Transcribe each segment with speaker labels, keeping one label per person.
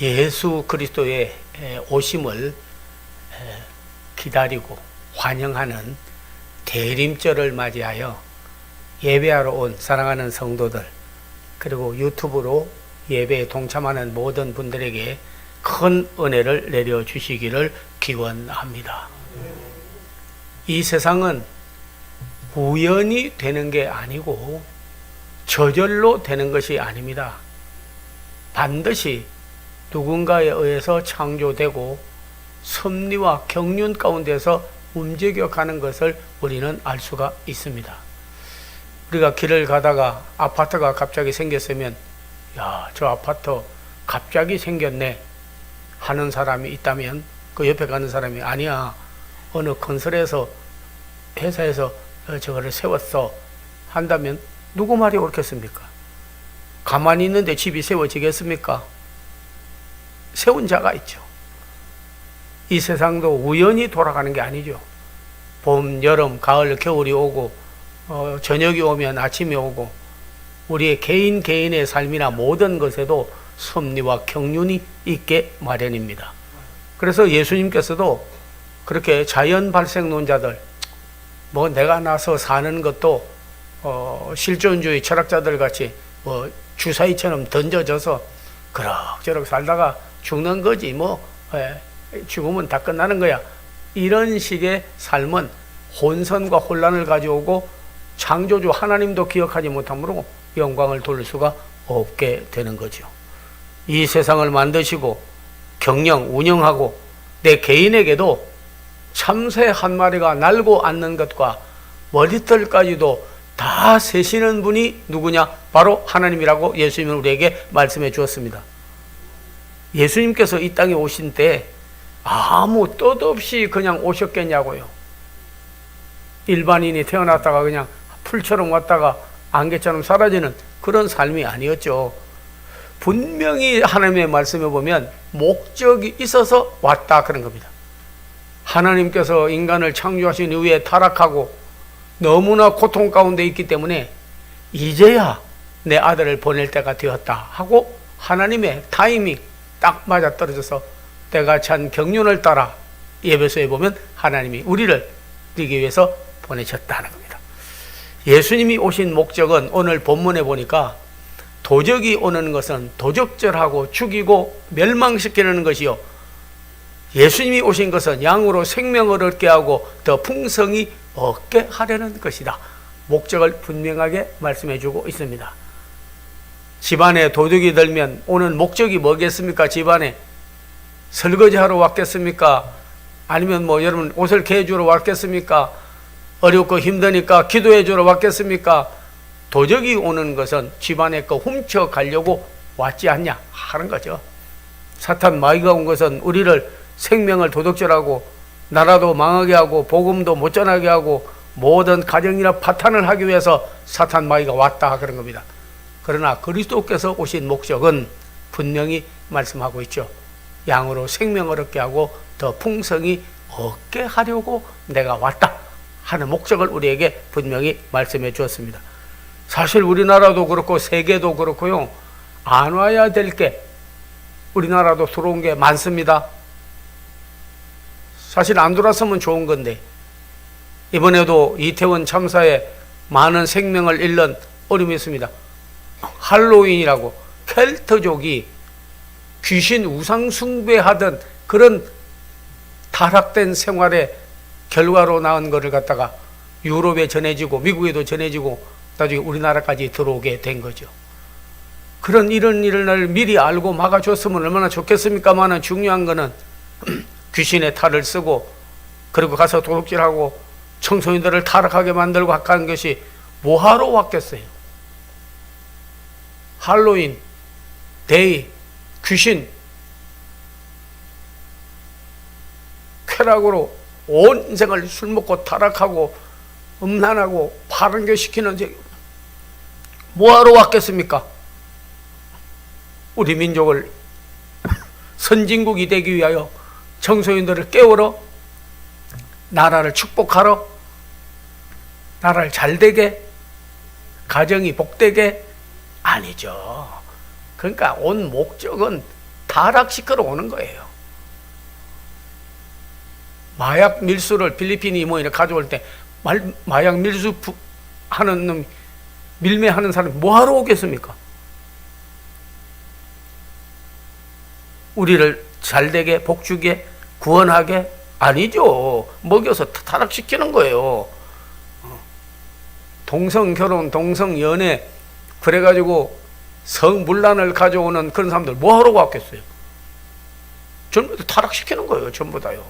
Speaker 1: 예수 그리스도의 오심을 기다리고 환영하는 대림절을 맞이하여 예배하러 온 사랑하는 성도들 그리고 유튜브로 예배에 동참하는 모든 분들에게 큰 은혜를 내려 주시기를 기원합니다. 이 세상은 우연히 되는 게 아니고 저절로 되는 것이 아닙니다. 반드시 누군가에 의해서 창조되고 섭리와 경륜 가운데서 움직여가는 것을 우리는 알 수가 있습니다. 우리가 길을 가다가 아파트가 갑자기 생겼으면 야, 저 아파트 갑자기 생겼네 하는 사람이 있다면 그 옆에 가는 사람이 아니야. 어느 건설에서 회사에서 어, 저거를 세웠어 한다면 누구 말이 옳겠습니까? 가만히 있는데 집이 세워지겠습니까? 세운 자가 있죠. 이 세상도 우연히 돌아가는 게 아니죠. 봄, 여름, 가을, 겨울이 오고 어, 저녁이 오면 아침이 오고 우리의 개인 개인의 삶이나 모든 것에도 섭리와 경륜이 있게 마련입니다. 그래서 예수님께서도 그렇게 자연 발생론자들 뭐 내가 나서 사는 것도 어, 실존주의 철학자들 같이 뭐 주사위처럼 던져져서 그럭저럭 살다가 죽는 거지 뭐 예, 죽으면 다 끝나는 거야 이런 식의 삶은 혼선과 혼란을 가져오고 창조주 하나님도 기억하지 못하므로 영광을 돌릴 수가 없게 되는 거죠. 이 세상을 만드시고 경영 운영하고 내 개인에게도 참새 한 마리가 날고 앉는 것과 머리털까지도 다 세시는 분이 누구냐? 바로 하나님이라고 예수님은 우리에게 말씀해 주었습니다. 예수님께서 이 땅에 오신 때 아무 뜻 없이 그냥 오셨겠냐고요. 일반인이 태어났다가 그냥 풀처럼 왔다가 안개처럼 사라지는 그런 삶이 아니었죠. 분명히 하나님의 말씀에 보면 목적이 있어서 왔다 그런 겁니다. 하나님께서 인간을 창조하신 이후에 타락하고 너무나 고통 가운데 있기 때문에 이제야 내 아들을 보낼 때가 되었다 하고 하나님의 타이밍 딱 맞아 떨어져서 때가 찬 경륜을 따라 예배소에 보면 하나님이 우리를 드리기 위해서 보내셨다는 겁니다. 예수님이 오신 목적은 오늘 본문에 보니까 도적이 오는 것은 도적절하고 죽이고 멸망시키는 것이요. 예수님이 오신 것은 양으로 생명을 얻게 하고 더 풍성히 얻게 하려는 것이다. 목적을 분명하게 말씀해 주고 있습니다. 집안에 도둑이 들면 오는 목적이 뭐겠습니까? 집안에 설거지하러 왔겠습니까? 아니면 뭐 여러분 옷을 개주러 왔겠습니까? 어렵고 힘드니까 기도해 주러 왔겠습니까? 도적이 오는 것은 집안에 거 훔쳐 가려고 왔지 않냐 하는 거죠. 사탄 마귀가 온 것은 우리를 생명을 도둑질하고 나라도 망하게 하고 복음도 못 전하게 하고 모든 가정이나 파탄을 하기 위해서 사탄 마귀가 왔다 그런 겁니다. 그러나 그리스도께서 오신 목적은 분명히 말씀하고 있죠. 양으로 생명을 얻게 하고 더 풍성히 얻게 하려고 내가 왔다 하는 목적을 우리에게 분명히 말씀해 주었습니다. 사실 우리나라도 그렇고 세계도 그렇고요. 안 와야 될 게 우리나라도 들어온 게 많습니다. 사실 안 돌았으면 좋은 건데 이번에도 이태원 참사에 많은 생명을 잃는 어려움이 있습니다. 할로윈이라고 켈트족이 귀신 우상 숭배하던 그런 타락된 생활의 결과로 나온 것을 갖다가 유럽에 전해지고 미국에도 전해지고 나중에 우리나라까지 들어오게 된 거죠. 그런 이런 일을 미리 알고 막아줬으면 얼마나 좋겠습니까만은 중요한 거는 귀신의 탈을 쓰고 그리고 가서 도둑질하고 청소년들을 타락하게 만들고 하는 것이 뭐하러 왔겠어요? 할로윈, 데이, 귀신, 쾌락으로 온 인생을 술 먹고 타락하고 음란하고 파란교 시키는 제 뭐하러 왔겠습니까? 우리 민족을 선진국이 되기 위하여 청소년들을 깨우러 나라를 축복하러 나라를 잘 되게 가정이 복되게 아니죠. 그러니까 온 목적은 타락시키러 오는 거예요. 마약 밀수를 필리핀이 뭐 이렇게 가져올 때 말, 마약 밀수 부- 하는 놈 밀매하는 사람이 뭐하러 오겠습니까? 우리를 잘되게 복주게 구원하게 아니죠. 먹여서 타- 타락시키는 거예요. 어. 동성 결혼, 동성 연애 그래가지고 성문란을 가져오는 그런 사람들 뭐하러 왔겠어요? 전부 다 타락시키는 거예요. 전부 다요.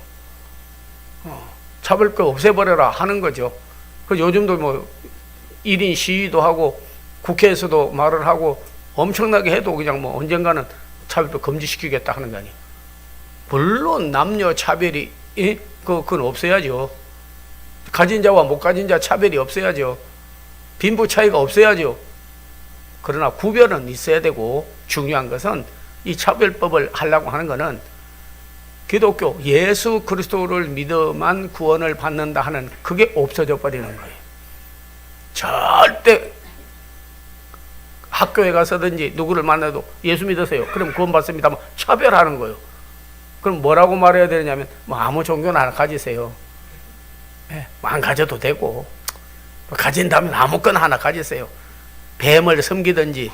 Speaker 1: 어. 차별법 없애버려라 하는 거죠. 그 요즘도 뭐 1인 시위도 하고 국회에서도 말을 하고 엄청나게 해도 그냥 뭐 언젠가는 차별법 금지시키겠다 하는 거 아니에요. 물론 남녀 차별이 예? 그 그건 없어야죠. 가진 자와 못 가진 자 차별이 없어야죠. 빈부 차이가 없어야죠. 그러나 구별은 있어야 되고 중요한 것은 이 차별법을 하려고 하는 것은 기독교 예수 그리스도를 믿어만 구원을 받는다 하는 그게 없어져 버리는 거예요. 절대 학교에 가서든지 누구를 만나도 예수 믿으세요. 그럼 구원 받습니다. 뭐 차별하는 거예요. 그럼 뭐라고 말해야 되냐면 뭐 아무 종교나 가지세요. 예, 뭐안 가져도 되고 뭐 가진다면 아무거나 하나 가지세요. 뱀을 섬기든지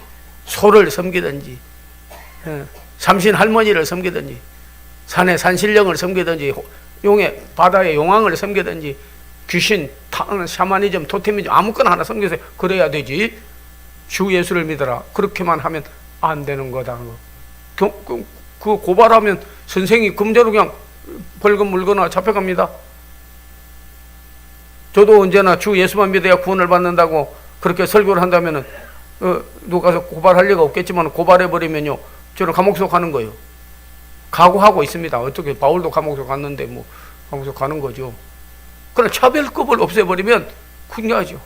Speaker 1: 소를 섬기든지 예, 삼신 할머니를 섬기든지 산의 산신령을 섬기든지 용의 바다의 용왕을 섬기든지 귀신, 타- 샤머니즘, 토테미즘 아무거나 하나 섬기세요. 그래야 되지. 주 예수를 믿어라. 그렇게만 하면 안 되는 거다. 그, 그, 그 고발하면 선생이 금자로 그냥 벌금 물거나 잡혀갑니다. 저도 언제나 주 예수만 믿어야 구원을 받는다고 그렇게 설교를 한다면은 어, 누가 가서 고발할 리가 없겠지만 고발해 버리면요 저는 감옥속 가는 거예요. 각오하고 있습니다. 어떻게 바울도 감옥속 갔는데 뭐 감옥속 가는 거죠. 그러나 차별급을 없애버리면 큰일 나죠.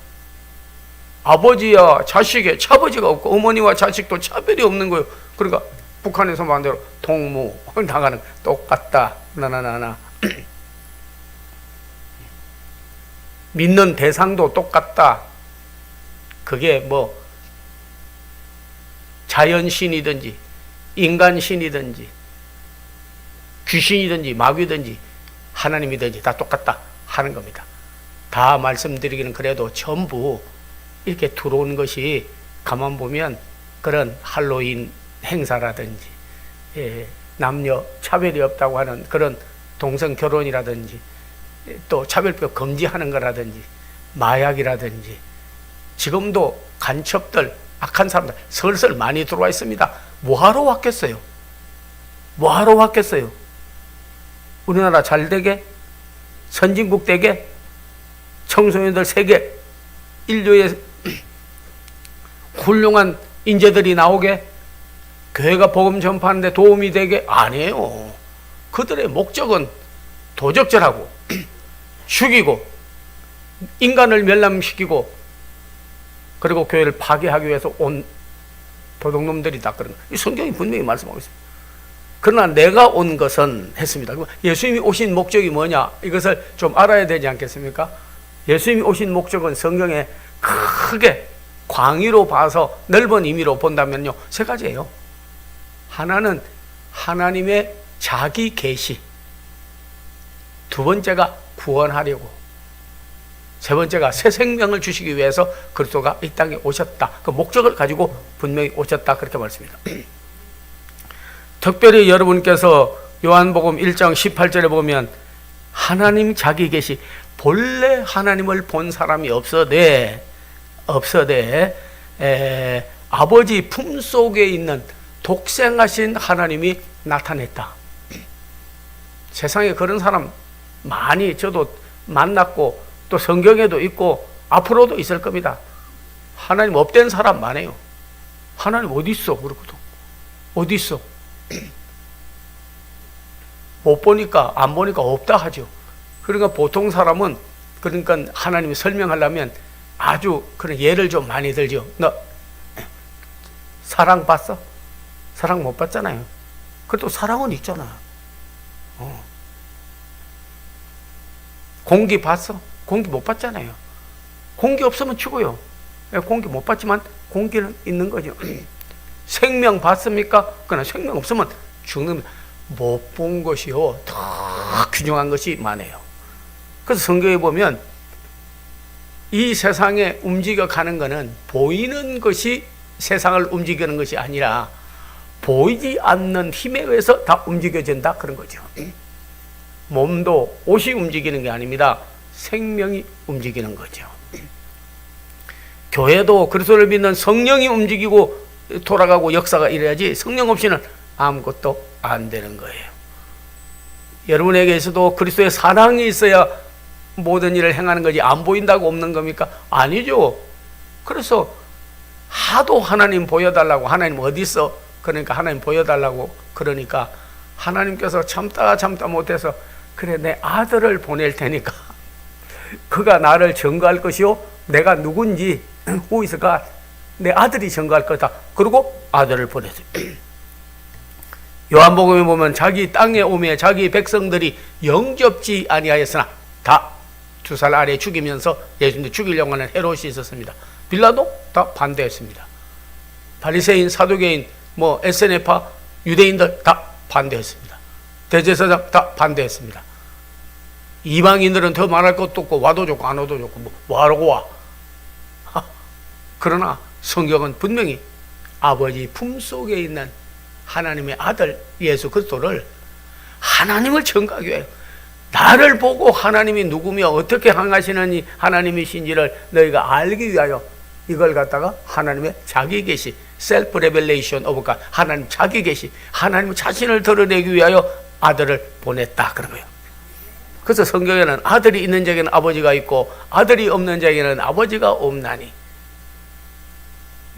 Speaker 1: 아버지야 자식에 차버지가 없고 어머니와 자식도 차별이 없는 거예요. 그러니까 북한에서 만대로 동무 나가는 똑같다 나나나나 믿는 대상도 똑같다. 그게 뭐 자연신이든지 인간신이든지 귀신이든지 마귀든지 하나님이든지 다 똑같다 하는 겁니다. 다 말씀드리기는 그래도 전부 이렇게 들어온 것이 가만 보면 그런 할로윈 행사라든지 예, 남녀 차별이 없다고 하는 그런 동성 결혼이라든지 예, 또 차별법 금지하는 거라든지 마약이라든지 지금도 간첩들 악한 사람들 슬슬 많이 들어와 있습니다. 뭐하러 왔겠어요? 뭐하러 왔겠어요? 우리나라 잘 되게 선진국 되게 청소년들 세계 인류의 훌륭한 인재들이 나오게 교회가 복음 전파하는데 도움이 되게 아니에요. 그들의 목적은 도적질하고 죽이고 인간을 멸망시키고 그리고 교회를 파괴하기 위해서 온 도둑놈들이다 그런 이 성경이 분명히 말씀하고 있습니다. 그러나 내가 온 것은 했습니다. 예수님이 오신 목적이 뭐냐 이것을 좀 알아야 되지 않겠습니까? 예수님이 오신 목적은 성경에 크게 광의로 봐서 넓은 의미로 본다면요 세 가지예요. 하나는 하나님의 자기 계시. 두 번째가 구원하려고. 세 번째가 새 생명을 주시기 위해서 그리스도가 이 땅에 오셨다. 그 목적을 가지고 분명히 오셨다. 그렇게 말씀입니다. 특별히 여러분께서 요한복음 1장 18절에 보면 하나님 자기 계시 본래 하나님을 본 사람이 없어되 없어되 에, 아버지 품 속에 있는 독생하신 하나님이 나타냈다. 세상에 그런 사람 많이 저도 만났고 또 성경에도 있고 앞으로도 있을 겁니다. 하나님 없된 사람 많아요. 하나님 어디 있어? 그러거든. 어디 있어? 못 보니까 안 보니까 없다 하죠. 그러니까 보통 사람은 그러니까 하나님이 설명하려면 아주 그런 예를 좀 많이 들죠. 너 사랑 봤어? 사랑 못 봤잖아요. 그래도 사랑은 있잖아. 어. 공기 봤어? 공기 못 봤잖아요. 공기 없으면 죽어요. 예, 공기 못 봤지만 공기는 있는 거죠. 생명 봤습니까? 그러나 생명 없으면 죽는 못 본 것이요 더 귀중한 것이 많아요. 그래서 성경에 보면 이 세상에 움직여 가는 것은 보이는 것이 세상을 움직이는 것이 아니라 보이지 않는 힘에 의해서 다 움직여진다 그런 거죠. 몸도 옷이 움직이는 게 아닙니다. 생명이 움직이는 거죠. 교회도 그리스도를 믿는 성령이 움직이고 돌아가고 역사가 이래야지 성령 없이는 아무것도 안 되는 거예요. 여러분에게서도 그리스도의 사랑이 있어야 모든 일을 행하는 거지 안 보인다고 없는 겁니까? 아니죠. 그래서 하도 하나님 보여달라고 하나님 어디 있어? 그러니까 하나님 보여달라고 그러니까 하나님께서 참다 참다 못해서 그래 내 아들을 보낼 테니까 그가 나를 증거할 것이요 내가 누군지 God 내 아들이 증거할 거다. 그리고 아들을 보냈어요. 요한복음에 보면 자기 땅에 오매 자기 백성들이 영접지 아니하였으나 다 두 살 아래 죽이면서 예수님 죽이려고 하는 헤롯이 있었습니다. 빌라도 다 반대했습니다. 바리새인, 사두개인, 뭐 에세네파, 유대인들 다 반대했습니다. 대제사장 다 반대했습니다. 이방인들은 더 말할 것도 없고 와도 좋고 안 와도 좋고 뭐, 뭐 와. 하, 그러나 성경은 분명히 아버지 품속에 있는 하나님의 아들 예수 그리스도를 하나님을 증거하기 위해 나를 보고 하나님이 누구며 어떻게 행하시는 하나님이신지를 너희가 알기 위하여 이걸 갖다가 하나님의 자기 계시 셀프 레벨레이션 오브 가 하나님 자기 계시 하나님 자신을 드러내기 위하여 아들을 보냈다 그런 거예요. 그래서 성경에는 아들이 있는 자에게는 아버지가 있고 아들이 없는 자에게는 아버지가 없나니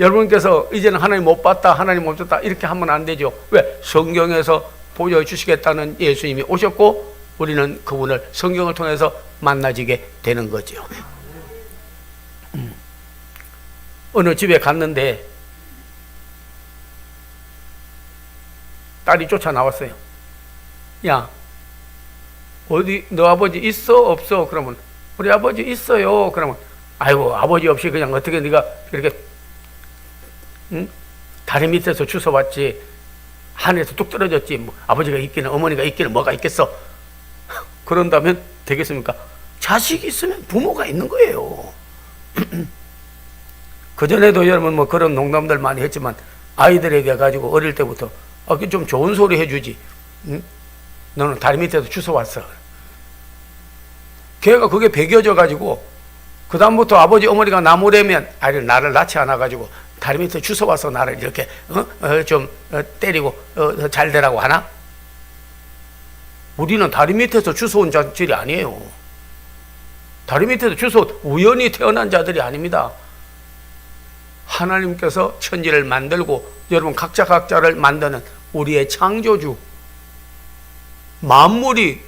Speaker 1: 여러분께서 이제는 하나님 못 봤다 하나님 못 줬다 이렇게 하면 안 되죠. 왜? 성경에서 보여주시겠다는 예수님이 오셨고 우리는 그분을 성경을 통해서 만나지게 되는 거죠. 음. 어느 집에 갔는데 딸이 쫓아 나왔어요. 야, 어디 너 아버지 있어 없어? 그러면 우리 아버지 있어요. 그러면 아이고 아버지 없이 그냥 어떻게 네가 이렇게 응? 다리 밑에서 주워왔지 하늘에서 뚝 떨어졌지 뭐 아버지가 있기는 어머니가 있기는 뭐가 있겠어? 그런다면 되겠습니까? 자식이 있으면 부모가 있는 거예요. 그 전에도 여러분 뭐 그런 농담들 많이 했지만 아이들에게 가지고 어릴 때부터 아, 그좀 좋은 소리 해주지. 응? 너는 다리 밑에서 주워 왔어. 걔가 그게 배겨져 가지고 그 다음부터 아버지 어머니가 나무래면 아니 나를 낳지 않아 가지고 다리 밑에 주워 와서 나를 이렇게 어? 어, 좀 어, 때리고 어, 잘 되라고 하나? 우리는 다리 밑에서 주워온 자들이 아니에요. 다리 밑에서 주워 우연히 태어난 자들이 아닙니다. 하나님께서 천지를 만들고 여러분 각자 각자를 만드는 우리의 창조주 만물이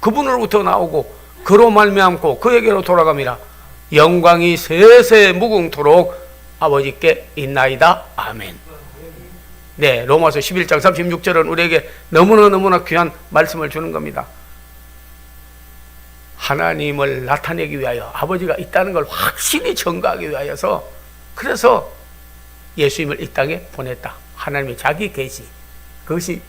Speaker 1: 그분으로부터 나오고 그로 말미암고 그에게로 돌아갑니다. 영광이 세세 무궁토록 아버지께 있나이다. 아멘. 네, 로마서 11장 36절은 우리에게 너무나 너무나 귀한 말씀을 주는 겁니다. 하나님을 나타내기 위하여 아버지가 있다는 걸 확실히 증거하기 위하여서 그래서 예수님을 이 땅에 보냈다. 하나님의 자기 계시. 그것이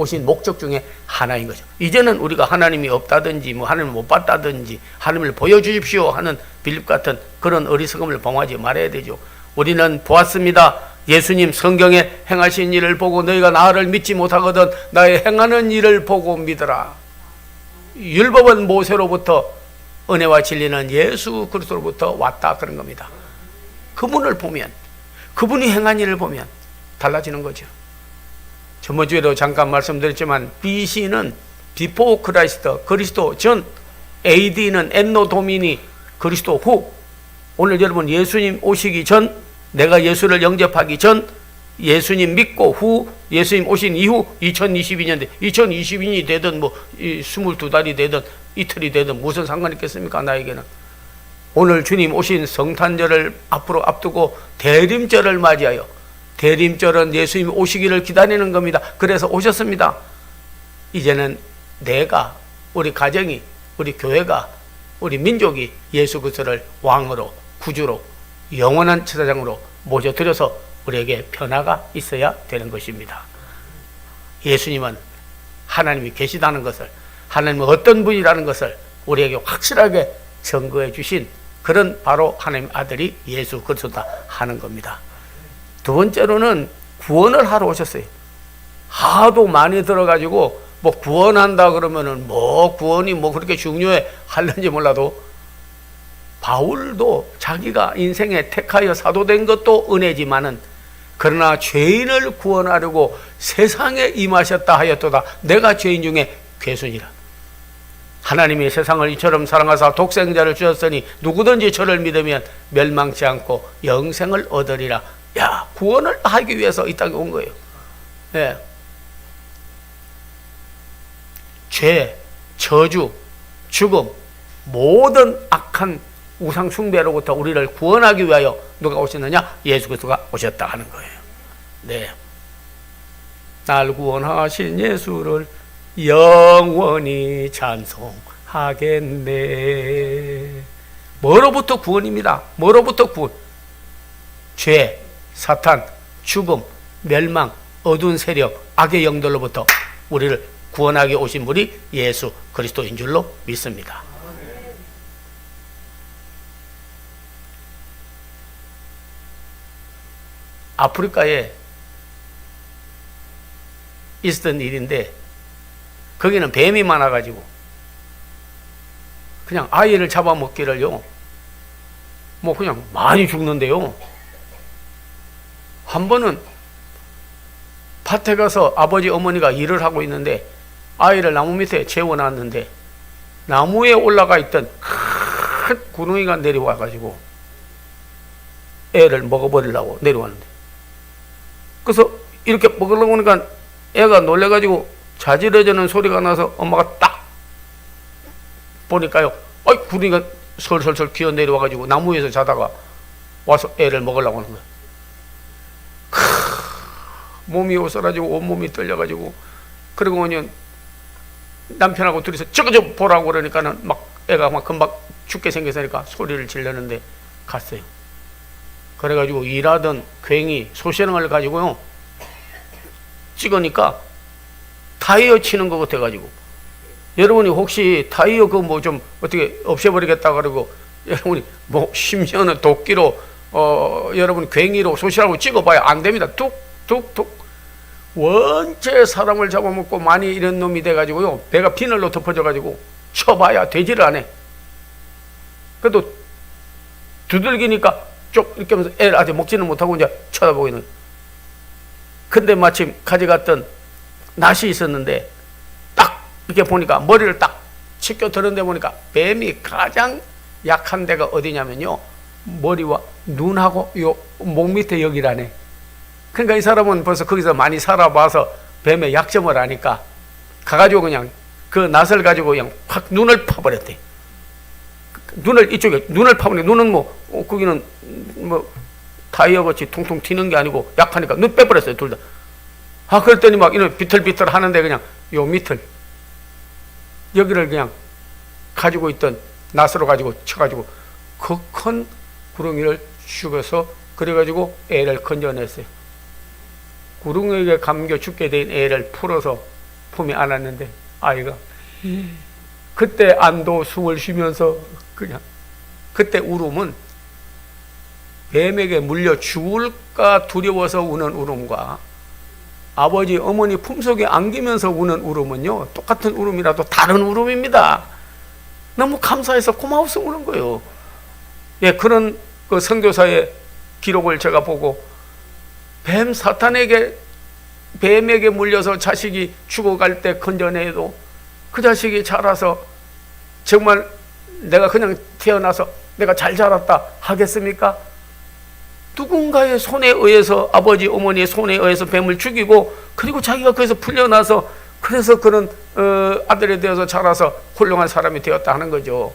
Speaker 1: 오신 목적 중에 하나인 거죠. 이제는 우리가 하나님이 없다든지 뭐 하나님을 못 봤다든지 하나님을 보여주십시오 하는 빌립 같은 그런 어리석음을 범하지 말아야 되죠. 우리는 보았습니다. 예수님 성경에 행하신 일을 보고 너희가 나를 믿지 못하거든 나의 행하는 일을 보고 믿어라. 율법은 모세로부터 은혜와 진리는 예수 그리스도로부터 왔다 그런 겁니다. 그분을 보면 그분이 행한 일을 보면 달라지는 거죠. 저번 주에도 잠깐 말씀드렸지만 BC는 비포 크라이스트 그리스도 전 AD는 엔노 도미니 그리스도 후. 오늘 여러분 예수님 오시기 전 내가 예수를 영접하기 전 예수님 믿고 후 예수님 오신 이후 2022년대 2022년이 되든 뭐 22달이 되든 이틀이 되든 무슨 상관이 있겠습니까 나에게는? 오늘 주님 오신 성탄절을 앞으로 앞두고 대림절을 맞이하여 대림절은 예수님 오시기를 기다리는 겁니다. 그래서 오셨습니다. 이제는 내가 우리 가정이 우리 교회가 우리 민족이 예수 그리스도를 왕으로 구주로 영원한 제사장으로 모셔드려서 우리에게 변화가 있어야 되는 것입니다. 예수님은 하나님이 계시다는 것을 하나님은 어떤 분이라는 것을 우리에게 확실하게 증거해 주신 그런 바로 하나님 아들이 예수 그리스도다 하는 겁니다. 두 번째로는 구원을 하러 오셨어요. 하도 많이 들어가지고 뭐 구원한다 그러면은 뭐 구원이 뭐 그렇게 중요해 할는지 몰라도 바울도 자기가 인생에 택하여 사도된 것도 은혜지만은 그러나 죄인을 구원하려고 세상에 임하셨다 하였도다. 내가 죄인 중에 괴순이라. 하나님이 세상을 이처럼 사랑하사 독생자를 주셨으니 누구든지 저를 믿으면 멸망치 않고 영생을 얻으리라 야 구원을 하기 위해서 이 땅에 온 거예요 예. 죄, 저주, 죽음, 모든 악한 우상 숭배로부터 우리를 구원하기 위하여 누가 오셨느냐? 예수 그리스도가 오셨다 하는 거예요. 네. 날 구원하신 예수를 영원히 찬송하겠네. 뭐로부터 구원입니다. 뭐로부터 구원? 죄, 사탄, 죽음, 멸망, 어두운 세력, 악의 영들로부터 우리를 구원하게 오신 분이 예수 그리스도인 줄로 믿습니다. 아프리카에 있었던 일인데 거기는 뱀이 많아가지고 그냥 아이를 잡아먹기를요 뭐 그냥 많이 죽는데요 한 번은 밭에 가서 아버지 어머니가 일을 하고 있는데 아이를 나무 밑에 재워놨는데 나무에 올라가 있던 큰 구렁이가 내려와 가지고 애를 먹어버리려고 내려왔는데. 그래서 이렇게 먹으려고 하니까 애가 놀래가지고 자지러지는 소리가 나서 엄마가 딱 보니까요 어이 구렁이가 설설설 기어 내려와가지고 나무 위에서 자다가 와서 애를 먹으려고 하는 거예요 몸이 오서라지고 온몸이 떨려가지고 그리고 그냥 남편하고 둘이서 저거 좀 보라고 그러니까는 막 애가 막 금방 죽게 생겼으니까 소리를 질렀는데 갔어요. 그래가지고 일하던 괭이 소시령을 가지고요 찍으니까 타이어 치는 것 같아가지고 여러분이 혹시 타이어 그 뭐 좀 어떻게 없애버리겠다 그러고 여러분이 뭐 심지어는 도끼로 어 여러분 괭이로 소시라고 찍어봐야 안 됩니다. 뚝 뚝 뚝 원체 사람을 잡아먹고 많이 이런 놈이 돼가지고요 배가 비늘로 덮어져가지고 쳐봐야 되지를 않아. 그래도 두들기니까 쪽 이렇게 하면서 애를 아직 먹지는 못하고 이제 쳐다보기는. 근데 마침 가져갔던 낫이 있었는데 딱 이렇게 보니까 머리를 딱 치켜 들은데 보니까 뱀이 가장 약한 데가 어디냐면요 머리와 눈하고 요 목 밑에 여기라네. 그러니까 이 사람은 벌써 거기서 많이 살아봐서 뱀의 약점을 아니까 가가지고 그냥 그 낫을 가지고 그냥 확 눈을 파버렸대. 눈을 이쪽에 눈을 파버리 눈은 뭐 어, 거기는 뭐 타이어 같이 통통 튀는 게 아니고 약하니까 눈 빼버렸어요 둘 다. 아 그랬더니 막 이런 비틀비틀 하는데 그냥 요 밑을 여기를 그냥 가지고 있던 낫으로 가지고 쳐가지고 그 큰 구렁이를 죽여서 그래가지고 애를 건져냈어요. 구릉에게 감겨 죽게 된 애를 풀어서 품에 안았는데 아이가 그때 안도 숨을 쉬면서 그냥 그때 울음은 뱀에게 물려 죽을까 두려워서 우는 울음과 아버지 어머니 품속에 안기면서 우는 울음은요 똑같은 울음이라도 다른 울음입니다. 너무 감사해서 고마워서 우는 거예요. 예 그런 그 선교사의 기록을 제가 보고 뱀 사탄에게 뱀에게 물려서 자식이 죽어갈 때 건져내도 그 자식이 자라서 정말 내가 그냥 태어나서 내가 잘 자랐다 하겠습니까? 누군가의 손에 의해서 아버지 어머니의 손에 의해서 뱀을 죽이고 그리고 자기가 거기서 풀려나서 그래서 그런 어, 아들이 되어서 자라서 훌륭한 사람이 되었다 하는 거죠.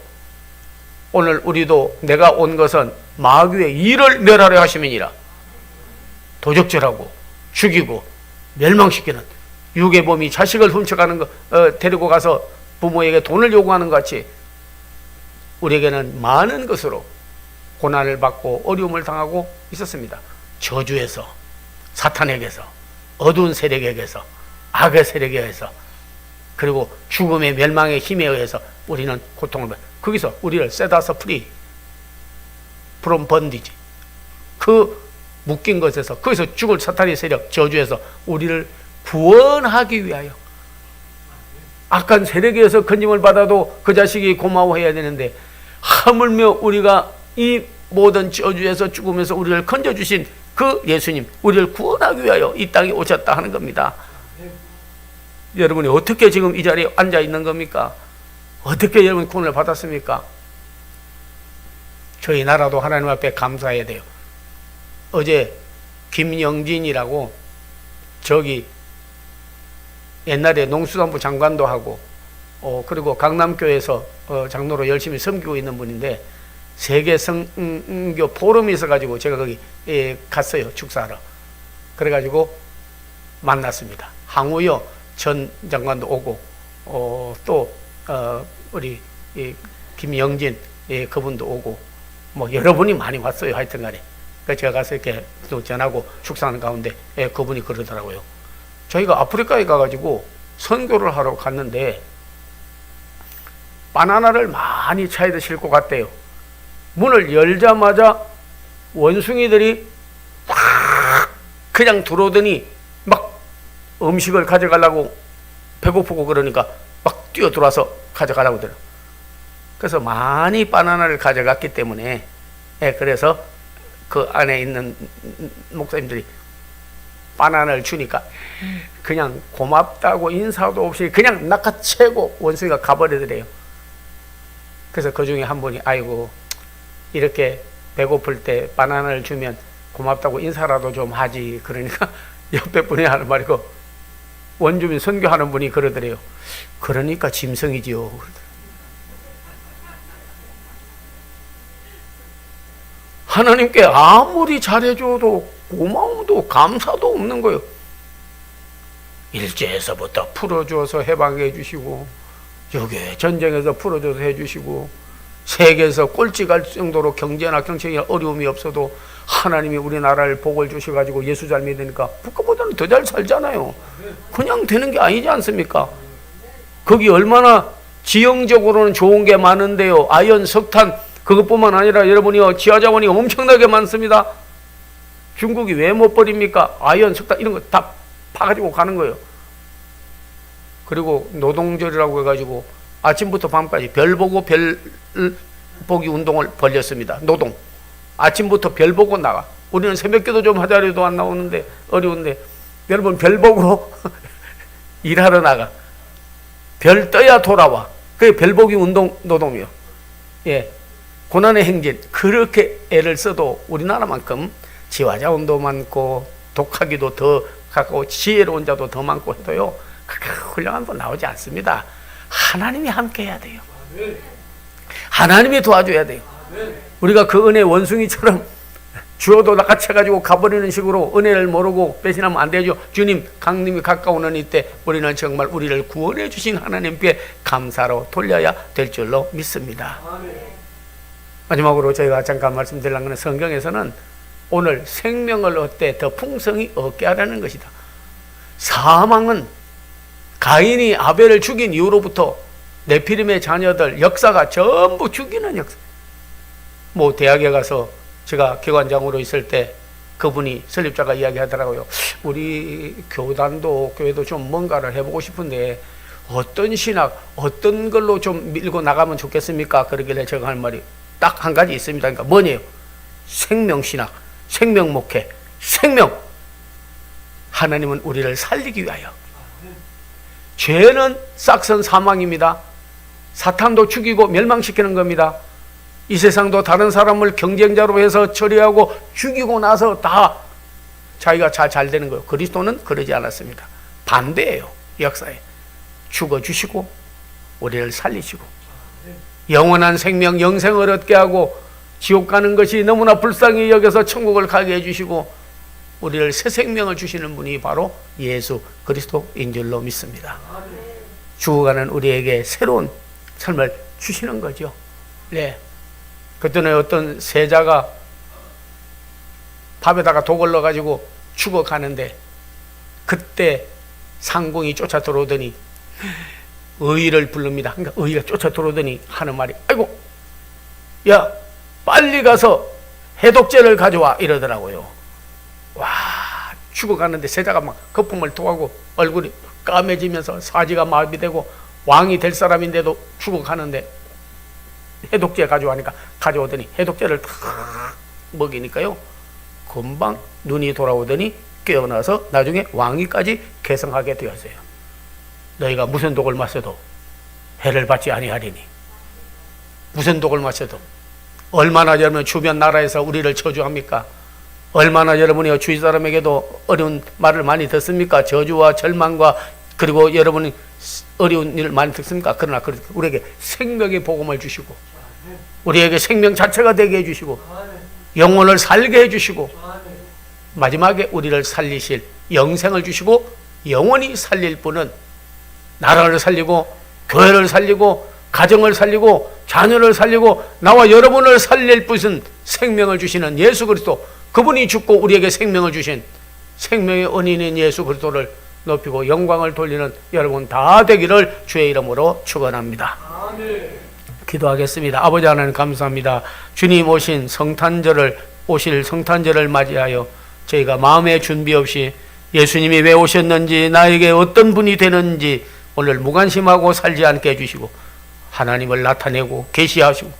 Speaker 1: 오늘 우리도 내가 온 것은 마귀의 일을 멸하려 하심이니라. 도적질하고 죽이고 멸망시키는 유괴범이 자식을 훔쳐가는 거 어, 데리고 가서 부모에게 돈을 요구하는 것 같이 우리에게는 많은 것으로 고난을 받고 어려움을 당하고 있었습니다. 저주에서 사탄에게서 어두운 세력에게서 악의 세력에 의해서 그리고 죽음의 멸망의 힘에 의해서 우리는 고통을 받. 거기서 우리를 세다서 프리 from bondage 그 묶인 것에서 거기서 죽을 사탄의 세력 저주에서 우리를 구원하기 위하여 악한 세력에서 건짐을 받아도 그 자식이 고마워해야 되는데 하물며 우리가 이 모든 저주에서 죽으면서 우리를 건져주신 그 예수님 우리를 구원하기 위하여 이 땅에 오셨다 하는 겁니다 여러분이 어떻게 지금 이 자리에 앉아 있는 겁니까? 어떻게 여러분 구원을 받았습니까? 저희 나라도 하나님 앞에 감사해야 돼요. 어제 김영진이라고 저기 옛날에 농수산부 장관도 하고 어 그리고 강남교에서 어 장로로 열심히 섬기고 있는 분인데 세계 성교 포럼이 있어가지고 제가 거기 예, 갔어요 축사하러 그래가지고 만났습니다. 항우여 전 장관도 오고 어, 또 어, 우리 이 김영진 예, 그분도 오고 뭐 여러분이 많이 왔어요 하여튼간에 그 제가 가서 이렇게 또 전하고 축사하는 가운데 예, 그분이 그러더라고요. 저희가 아프리카에 가가지고 선교를 하러 갔는데 바나나를 많이 차에다 싣고 갔대요. 문을 열자마자 원숭이들이 확 그냥 들어오더니 막 음식을 가져가려고 배고프고 그러니까 막 뛰어 들어와서 가져가라고 들어. 그래서 많이 바나나를 가져갔기 때문에 예, 그래서 그 안에 있는 목사님들이 바나나를 주니까 그냥 고맙다고 인사도 없이 그냥 낚아채고 원숭이가 가버리더래요. 그래서 그 중에 한 분이 아이고 이렇게 배고플 때 바나나를 주면 고맙다고 인사라도 좀 하지 그러니까 옆에 분이 하는 말이고 원주민 선교하는 분이 그러더래요. 그러니까 짐승이지요. 하나님께 아무리 잘해줘도 고마움도 감사도 없는 거예요. 일제에서부터 풀어줘서 해방해 주시고 여기 전쟁에서 풀어줘서 해주시고 세계에서 꼴찌 갈 정도로 경제나 경쟁에 어려움이 없어도 하나님이 우리나라를 복을 주셔가지고 예수 잘 믿으니까 북한보다는 더 잘 살잖아요. 그냥 되는 게 아니지 않습니까? 거기 얼마나 지형적으로는 좋은 게 많은데요. 아연, 석탄 그것뿐만 아니라 여러분이요 지하자원이 엄청나게 많습니다. 중국이 왜 못 버립니까? 아연, 석탄 이런 거 다 파가지고 가는 거예요. 그리고 노동절이라고 해가지고 아침부터 밤까지 별 보고 별 보기 운동을 벌렸습니다. 노동. 아침부터 별 보고 나가. 우리는 새벽기도 좀 하자려도 안 나오는데 어려운데 여러분 별 보고 일하러 나가. 별 떠야 돌아와. 그게 별 보기 운동 노동이요. 예. 고난의 행진 그렇게 애를 써도 우리나라만큼 지화자원도 많고 독하기도 더 가까워 지혜로운 자도 더 많고 해도요 그렇게 훌륭한 분 나오지 않습니다. 하나님이 함께 해야 돼요. 하나님이 도와줘야 돼요. 우리가 그 은혜 원숭이처럼 주어도 낚아채가지고 가버리는 식으로 은혜를 모르고 배신하면 안 되죠. 주님, 강림이 가까우는 이때 우리는 정말 우리를 구원해 주신 하나님께 감사로 돌려야 될 줄로 믿습니다. 마지막으로 저희가 잠깐 말씀드리려는 것은 성경에서는 오늘 생명을 얻되 더 풍성히 얻게 하라는 것이다. 사망은 가인이 아벨을 죽인 이후로부터 네피림의 자녀들 역사가 전부 죽이는 역사. 뭐 대학에 가서 제가 기관장으로 있을 때 그분이 설립자가 이야기하더라고요. 우리 교단도 교회도 좀 뭔가를 해보고 싶은데 어떤 신학, 어떤 걸로 좀 밀고 나가면 좋겠습니까? 그러길래 제가 할 말이 딱 한 가지 있습니다. 그러니까 뭐냐요? 생명신학, 생명목회, 생명. 하나님은 우리를 살리기 위하여. 죄는 싹선 사망입니다. 사탄도 죽이고 멸망시키는 겁니다. 이 세상도 다른 사람을 경쟁자로 해서 처리하고 죽이고 나서 다 자기가 잘, 잘 되는 거예요. 그리스도는 그러지 않았습니다. 반대예요. 역사에. 죽어주시고, 우리를 살리시고, 영원한 생명, 영생을 얻게 하고, 지옥 가는 것이 너무나 불쌍히 여겨서 천국을 가게 해주시고, 우리를 새 생명을 주시는 분이 바로 예수 그리스도인 줄로 믿습니다. 죽어가는 우리에게 새로운 삶을 주시는 거죠. 네. 그때는 어떤 세자가 밥에다가 독을 넣어가지고 죽어가는데 그때 상궁이 쫓아 들어오더니 의를 부릅니다. 그러니까 의가 쫓아 들어오더니 하는 말이 아이고 야 빨리 가서 해독제를 가져와 이러더라고요. 와 죽어가는데 세자가 막 거품을 토하고 얼굴이 까매지면서 사지가 마비되고 왕이 될 사람인데도 죽어가는데 해독제 가져와니까 가져오더니 해독제를 탁 먹이니까요 금방 눈이 돌아오더니 깨어나서 나중에 왕위까지 계승하게 되었어요. 너희가 무슨 독을 마셔도 해를 받지 아니하리니 무슨 독을 마셔도 얼마나 여러분 주변 나라에서 우리를 저주합니까? 얼마나 여러분이 주위 사람에게도 어려운 말을 많이 듣습니까? 저주와 절망과 그리고 여러분이 어려운 일을 많이 듣습니까? 그러나 그- 우리에게 생명의 복음을 주시고 우리에게 생명 자체가 되게 해주시고 영혼을 살게 해주시고 마지막에 우리를 살리실 영생을 주시고 영원히 살릴 분은 나라를 살리고 교회를 살리고 가정을 살리고 자녀를 살리고 나와 여러분을 살릴 분은 생명을 주시는 예수 그리스도 그분이 죽고 우리에게 생명을 주신 생명의 은인인 예수 그리스도를 높이고 영광을 돌리는 여러분 다 되기를 주의 이름으로 축원합니다. 기도하겠습니다. 아버지 하나님 감사합니다. 주님 오신 성탄절을 오실 성탄절을 맞이하여 저희가 마음의 준비 없이 예수님이 왜 오셨는지 나에게 어떤 분이 되는지 오늘 무관심하고 살지 않게 해주시고 하나님을 나타내고 계시하시고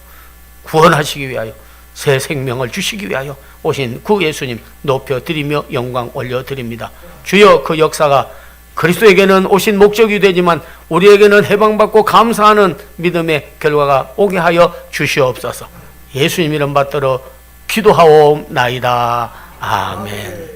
Speaker 1: 구원하시기 위하여 새 생명을 주시기 위하여 오신 그 예수님 높여 드리며 영광 올려 드립니다. 주여 그 역사가 그리스도에게는 오신 목적이 되지만 우리에게는 해방받고 감사하는 믿음의 결과가 오게 하여 주시옵소서. 예수님 이름 받들어 기도하옵나이다. 아멘.